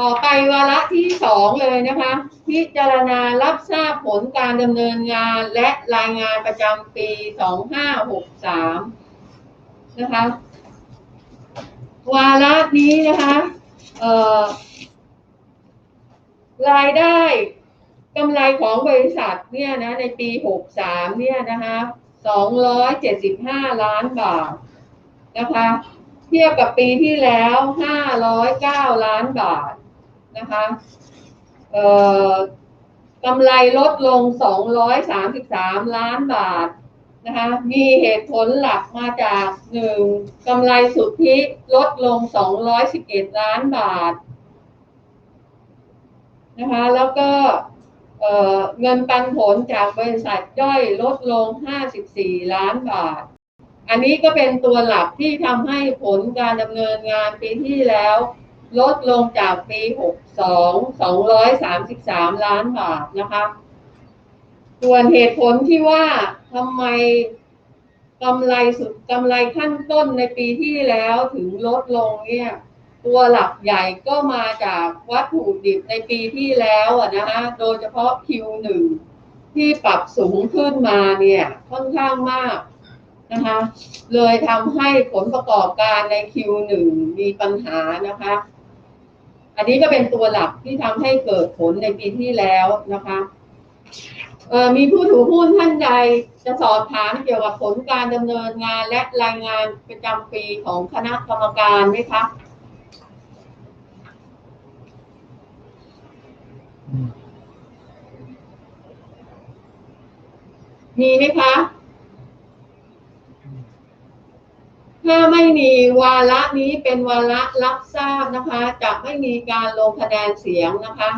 ต่อไปวาระที่สองเลยนะคะ พิจารณารับทราบผลการดำเนินงานและรายงานประจำปีสองห้าหกสามนะคะ วาระนี้นะคะเอ่อรายได้กำไรของบริษัทเนี่ยนะในปีหกสามเนี่ยนะคะสองร้อยเจ็ดสิบห้าล้านบาทนะคะ เทียบกับปีที่แล้วห้าร้อยเก้าล้านบาท นะคะกำไรลดลงสองร้อยสามสิบสามล้านบาทนะคะมีเหตุผลหลักมาจากหนึ่งกำไรสุทธิลดลง 211 ล้านบาทนะคะแล้วก็เเงินปันผลจากบริษัทย่อยลดลง 54 ล้านบาท อันนี้ก็เป็นตัวหลักที่ทำให้ผลการดำเนินงานปีที่แล้ว ลดลงจากปี 62 233 ล้านบาทนะคะ ส่วนเหตุผลที่ว่าทำไมกำไรสุดกำไรขั้นต้นในปีที่แล้วถึงลดลงเนี่ย ตัวหลักใหญ่ก็มาจากวัตถุดิบในปีที่แล้วอะนะฮะโดยเฉพาะ Q1 ที่ปรับสูงขึ้นมาเนี่ยค่อนข้างมากนะคะเลยทำให้ผลประกอบการใน Q1 มีปัญหานะคะ อันนี้ก็เป็นตัวหลักที่ทำให้เกิดผลในปีที่แล้วนะคะเอ่อมีผู้ถือหุ้นท่านใดจะสอบถามเกี่ยวกับผลการดำเนินงานและรายงานประจำปีของคณะกรรมการไหมคะมีไหมคะ ถ้าไม่มีวาระนี้เป็นวาระรับทราบนะคะ จะไม่มีการลงคะแนนเสียงนะคะ